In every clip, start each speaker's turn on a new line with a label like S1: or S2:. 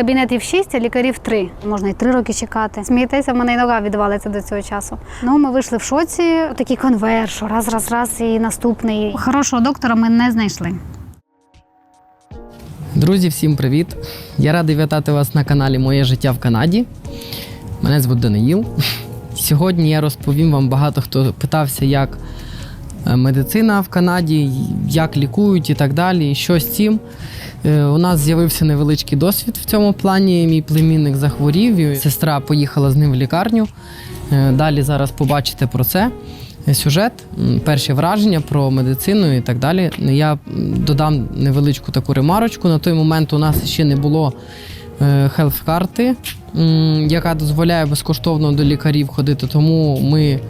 S1: Кабінетів 6, а лікарів 3. Можна і 3 роки чекати. Смієтеся, в мене і нога відвалиться до цього часу. Ну, ми вийшли в шоці. Такий конверт, що раз, раз, раз і наступний. Хорошого доктора ми не знайшли.
S2: Друзі, всім привіт! Я радий вітати вас на каналі Моє життя в Канаді. Мене звуть Даниїл. Сьогодні я розповім вам багато хто питався, як медицина в Канаді, як лікують і так далі. І що з цим. Е, У нас з'явився невеличкий досвід в цьому плані. Мій племінник захворів, і сестра поїхала з ним в лікарню. Е, Далі зараз побачите про це. Е, Сюжет, перші враження про медицину і так далі. Я додам невеличку таку ремарочку. На той момент у нас ще не було хелф-карти, яка дозволяє безкоштовно до лікарів ходити. Тому ми,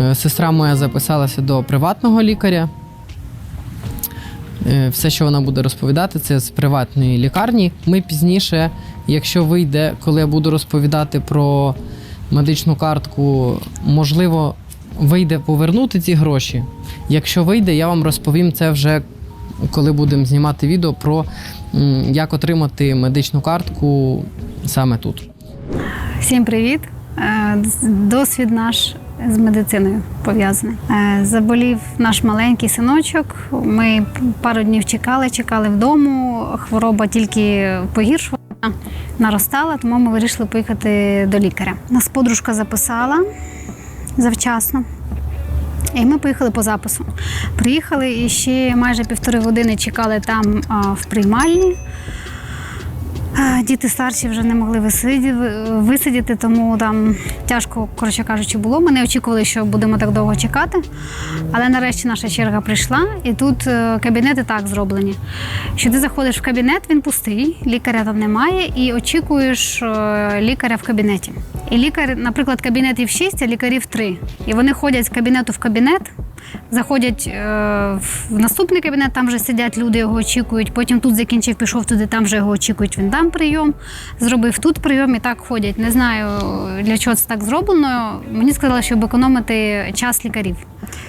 S2: е, сестра моя записалася до приватного лікаря. Е, Все, що вона буде розповідати, це з приватної лікарні. Ми пізніше, якщо вийде, коли я буду розповідати про медичну картку, можливо, вийде повернути ці гроші. Якщо вийде, я вам розповім це вже коли будемо знімати відео про як отримати медичну картку саме тут.
S1: Всім привіт! Е, Досвід наш з медициною пов'язаний. Е, Заболів наш маленький синочок. Ми пару днів чекали, чекали вдома. Хвороба тільки погіршувала, наростала, тому ми вирішили поїхати до лікаря. Нас подружка записала завчасно. І ми поїхали по запису. Приїхали і ще майже півтори години чекали там в приймальні. Діти старші вже не могли висиді- висидіти, тому там тяжко, коротше кажучи, було. Ми не очікували, що будемо так довго чекати. Але нарешті наша черга прийшла, і тут е, кабінети так зроблені. Що ти заходиш в кабінет, він пустий, лікаря там немає, і очікуєш е, лікаря в кабінеті. І лікар, наприклад, кабінетів 6, а лікарів 3. І вони ходять з кабінету в кабінет, заходять е, в наступний кабінет, там вже сидять люди, його очікують. Потім тут закінчив, пішов туди, там вже його очікують. Він там прийом, зробив тут прийом і так ходять. Не знаю для чого це так зроблено. Мені сказали, щоб економити час лікарів.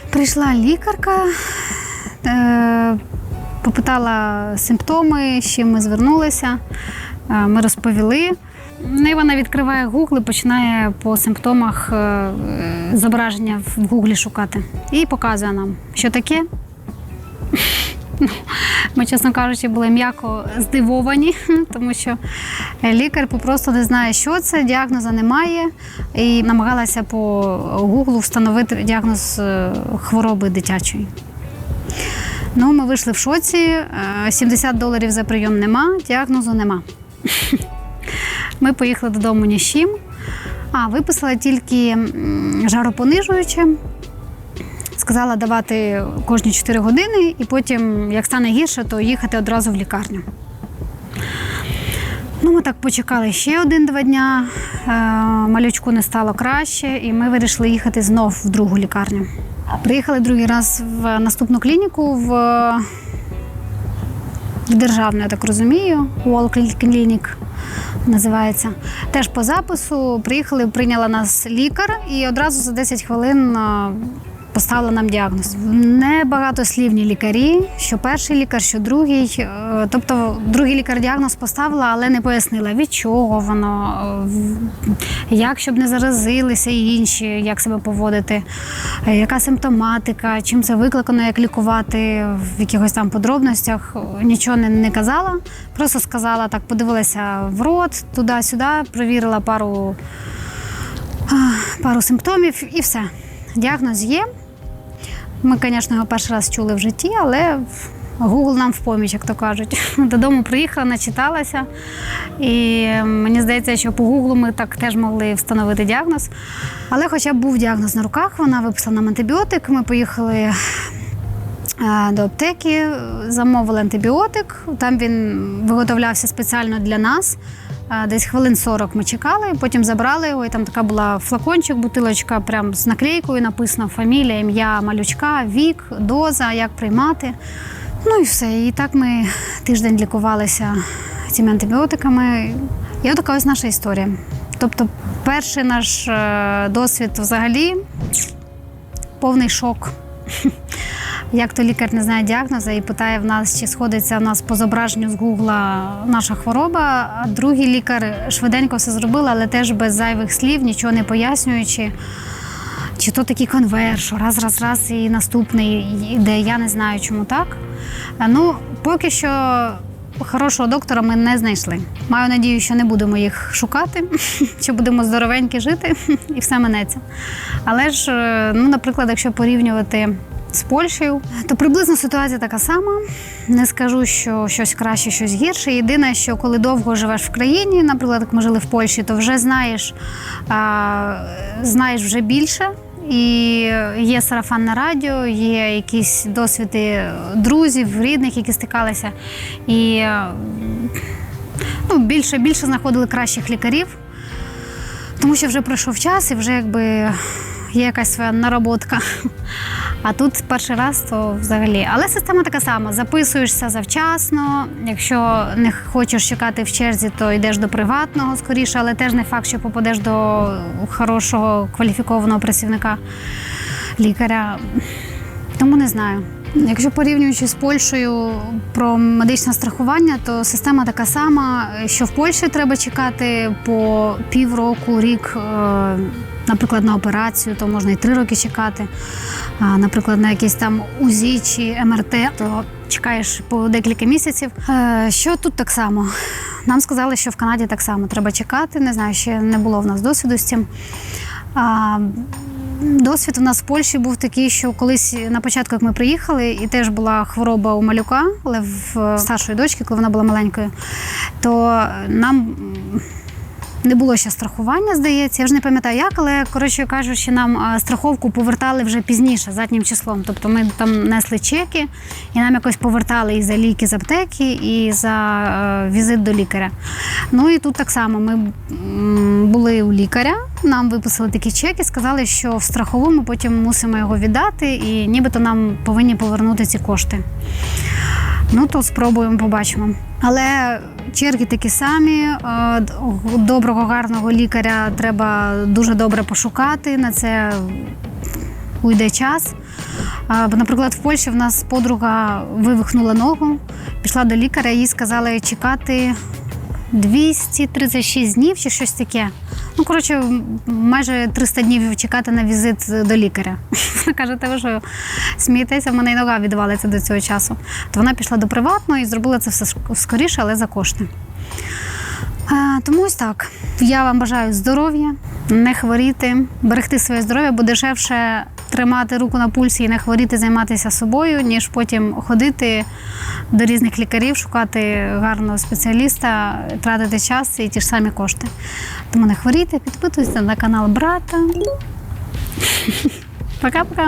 S1: Прийшла лікарка. Е, Попитала симптоми, з чим ми звернулися. Е, Ми розповіли. Ну, і вона відкриває Google і починає по симптомах е, зображення в Гуглі шукати. І показує нам, що таке. Ми, чесно кажучи, були м'яко здивовані, тому що лікар просто не знає, що це, діагноза немає, і намагалася по Гуглу встановити діагноз е, хвороби дитячої. Ну, ми вийшли в шоці, е, 70 доларів за прийом нема, діагнозу нема. Ми поїхали додому ні з чим. А, виписала тільки жаропонижуюче. Сказала давати кожні 4 години, і потім, як стане гірше, то їхати одразу в лікарню. Ну, ми так почекали ще один-два дня. Е, малючку не стало краще, і ми вирішили їхати знов в другу лікарню. Приїхали другий раз в наступну клініку в, в державну, я так розумію, Wall Clinic називається. Теж по запису приїхали, прийняла нас лікар і одразу за 10 хвилин а, поставила нам діагноз. Небагатослівні лікарі, що перший лікар, що другий. Е, Тобто, другий лікар діагноз поставила, але не пояснила, від чого воно, е, як щоб не заразилися і інші, як себе поводити, е, яка симптоматика, чим це викликано, як лікувати в якихось там подробностях. Нічого не, не казала. Просто сказала так, подивилася в рот, туди-сюди, провірила пару, пару симптомів і все. Діагноз є. Ми, звісно, його перший раз чули в житті, але Google нам в поміч, як то кажуть. Додому приїхала, начиталася. І мені здається, що по Google ми так теж могли встановити діагноз. Але хоча б був діагноз на руках, вона виписала нам антибіотик. Ми поїхали е, до аптеки, замовили антибіотик. Там він виготовлявся спеціально для нас. Десь хвилин 40 ми чекали, потім забрали його. І там така була флакончик, бутилочка, прям з наклейкою написано фамілія, ім'я малючка, вік, доза, як приймати. Ну і все. І так ми тиждень лікувалися цими антибіотиками. І отака ось наша історія. Тобто, перший наш е, досвід взагалі повний шок. Як то лікар не знає діагнозу і питає в нас, чи сходиться в нас по зображенню з гугла наша хвороба. А другий лікар швиденько все зробив, але теж без зайвих слів, нічого не пояснюючи. Чи то такий конверт, що раз, раз, раз і наступний іде. Я не знаю, чому так. Е, Ну, поки що хорошого доктора ми не знайшли. Маю надію, що не будемо їх шукати, що будемо здоровенькі жити і все минеться. Але ж, е, ну, наприклад, якщо порівнювати з Польщею, то приблизно ситуація така сама. Не скажу, що щось краще, щось гірше. Єдине, що коли довго живеш в країні, наприклад, як ми жили в Польщі, то вже знаєш, а, знаєш вже більше. І є сарафанне радіо, є якісь досвіди друзів, рідних, які стикалися. І ну, більше, більше знаходили кращих лікарів, тому що вже пройшов час і вже якби є якась своя нароботка. А тут перший раз, то взагалі. Але система така сама: записуєшся завчасно. Якщо не хочеш чекати в черзі, то йдеш до приватного скоріше, але теж не факт, що попадеш до хорошого кваліфікованого працівника лікаря. Тому не знаю. Якщо порівнюючи з Польщею про медичне страхування, то система така сама, що в Польщі треба чекати по півроку, рік, е, наприклад, на операцію, то можна і три роки чекати. Наприклад, на якісь там УЗІ чи МРТ, то чекаєш по декілька місяців. Е, Що тут так само? Нам сказали, що в Канаді так само треба чекати. Не знаю, ще не було в нас досвіду з цим. Досвід у нас в Польщі був такий, що колись на початку, як ми приїхали, і теж була хвороба у малюка, але в старшої дочки, коли вона була маленькою, то нам не було ще страхування, здається. Я вже не пам'ятаю як, але коротше кажучи, нам страховку повертали вже пізніше, заднім числом. Тобто ми там несли чеки, і нам якось повертали і за ліки з аптеки, і за е, візит до лікаря. Ну і тут так само ми були у лікаря, нам виписали такі чеки, сказали, що в страхову ми потім мусимо його віддати, і нібито нам повинні повернути ці кошти. Ну, то спробуємо, побачимо. Але черги такі самі. е, Доброго, гарного лікаря треба дуже добре пошукати. На це уйде час. Наприклад, в Польщі в нас подруга вивихнула ногу, пішла до лікаря, їй сказали чекати 236 днів чи щось таке. Ну, коротше, майже 300 днів чекати на візит до лікаря. Вона каже, та ви що смієтеся, в мене і нога відвалиться до цього часу. То вона пішла до приватного і зробила це все ск- скоріше, але за кошти. Тому ось так. Я вам бажаю здоров'я, не хворіти, берегти своє здоров'я, бо дешевше тримати руку на пульсі і не хворіти, займатися собою, ніж потім ходити до різних лікарів, шукати гарного спеціаліста, тратити час і ті ж самі кошти. Тому не хворійте, підписуйтесь на канал брата. Пока-пока.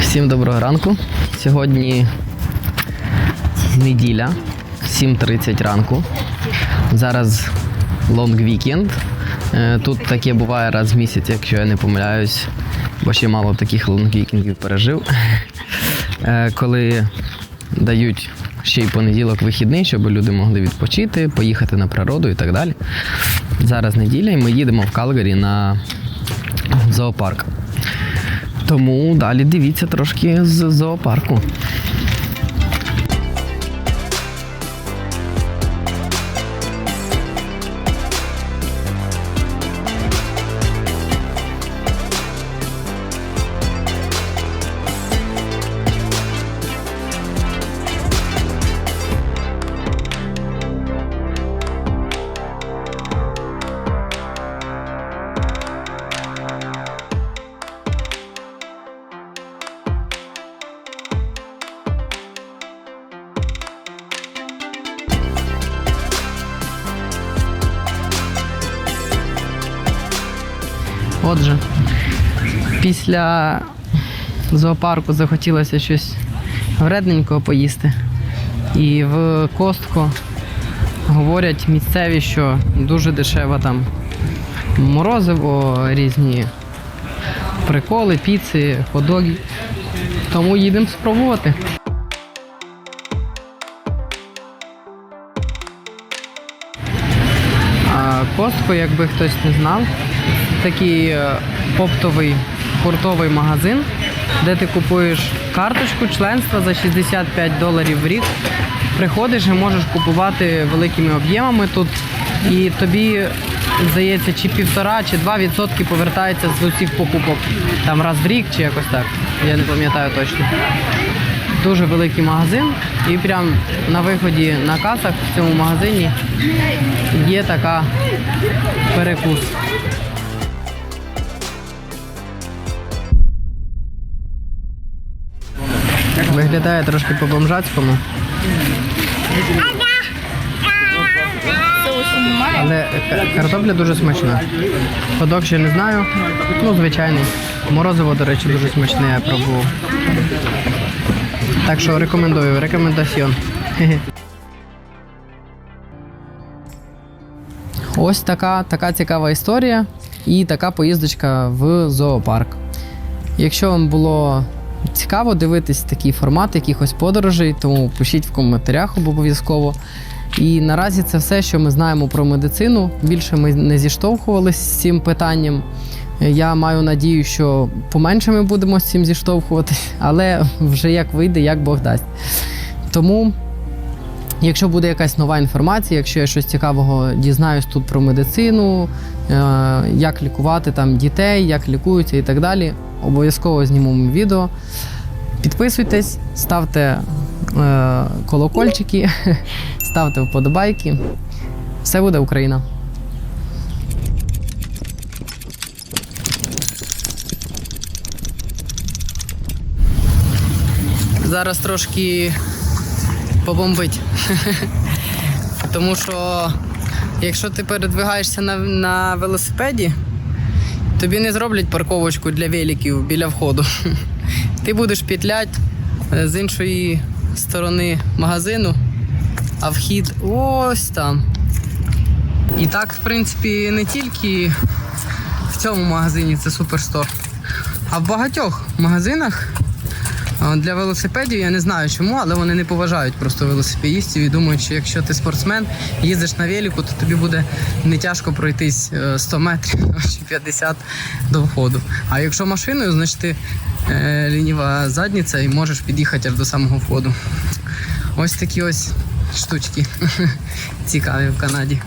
S2: Всім доброго ранку. Сьогодні неділя, 7.30 ранку. Зараз лонг вікенд. Тут таке буває раз в місяць, якщо я не помиляюсь, бо ще мало таких лонг вікендів пережив. Е, Коли дають ще й понеділок вихідний, щоб люди могли відпочити, поїхати на природу і так далі. Зараз неділя, і ми їдемо в Калгарі на зоопарк. Тому далі дивіться трошки з зоопарку. Після зоопарку захотілося щось вредненького поїсти. І в Костко говорять місцеві, що дуже дешево там морозиво, різні приколи, піци, ходоги. Тому їдемо спробувати. Костко, якби хтось не знав, такий е, оптовий хуртовий магазин, де ти купуєш карточку членства за 65 доларів в рік. Приходиш і можеш купувати великими об'ємами тут. І тобі, здається, чи півтора, чи два відсотки повертається з усіх покупок. Там раз в рік чи якось так. Я не пам'ятаю точно. Дуже великий магазин. І прямо на виході на касах в цьому магазині є така перекус. Виглядає трошки по-бомжацькому. Але картопля дуже смачна. Ходок ще не знаю. Ну, звичайний. Морозиво, до речі, дуже смачне, я пробував. Так що рекомендую, рекомендаціон. Ось така, така цікава історія і така поїздочка в зоопарк. Якщо вам було цікаво дивитись такий формат якихось подорожей, тому пишіть в коментарях обов'язково. І наразі це все, що ми знаємо про медицину. Більше ми не зіштовхувалися з цим питанням. Я маю надію, що поменше ми будемо з цим зіштовхуватись, але вже як вийде, як Бог дасть. Тому Якщо буде якась нова інформація, якщо я щось цікавого дізнаюсь тут про медицину, е, як лікувати там дітей, як лікуються і так далі, обов'язково знімемо відео. Підписуйтесь, ставте е, колокольчики, ставте вподобайки. Все буде Україна! Зараз трошки побомбить. Тому що якщо ти передвигаєшся на, на велосипеді, тобі не зроблять парковочку для великів біля входу. Ти будеш петлять е, з іншої сторони магазину, а вхід ось там. І так, в принципі, не тільки в цьому магазині це суперстор, а в багатьох магазинах Для велосипедів я не знаю чому, але вони не поважають просто велосипедистів і думають, що якщо ти спортсмен, їздиш на велику, то тобі буде не тяжко пройтись е, 100 метрів чи 50 до входу. А якщо машиною, значить ти е, лініва задниця і можеш під'їхати аж до самого входу. Ось такі ось штучки цікаві в Канаді.